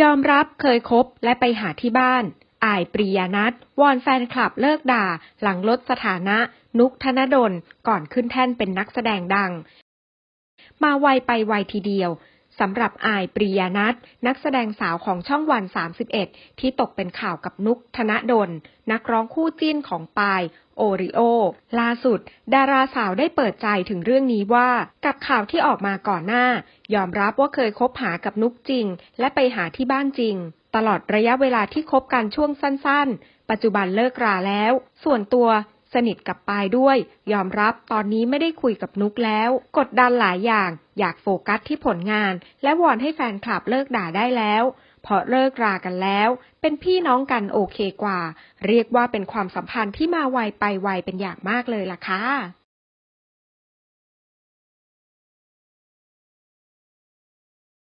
ยอมรับเคยคบและไปหาที่บ้าน อายปริยานัทวอนแฟนคลับเลิกด่า หลังลดสถานะ นุกธนดล ก่อนขึ้นแท่นเป็นนักแสดงดัง มาไวไปไวทีเดียว สำหรับอายปริยานัทนักแสดงสาวของช่องวัน 31 ที่ตกเป็นข่าวกับนุกธนดล นักร้องคู่จิ้นของปายโอริโอ ล่าสุด ดาราสาวได้เปิดใจถึงเรื่องนี้ว่า กับข่าวที่ออกมาก่อนหน้า ยอมรับว่าเคยคบหากับนุกจริง และไปหาที่บ้านจริง ตลอดระยะเวลาที่คบกันช่วงสั้น ๆ ปัจจุบันเลิกราแล้ว ส่วนตัว สนิทกับปายด้วย ยอมรับตอนนี้ไม่ได้คุยกับนุกแล้ว กดดันหลายอย่าง อยากโฟกัสที่ผลงาน และวอนให้แฟนคลับเลิกด่าได้แล้วเพราะเลิกรากันแล้ว เป็นพี่น้องกันโอเคกว่า เรียกว่าเป็นความสัมพันธ์ที่มาไวไปไวเป็นอย่างมากเลยล่ะค่ะ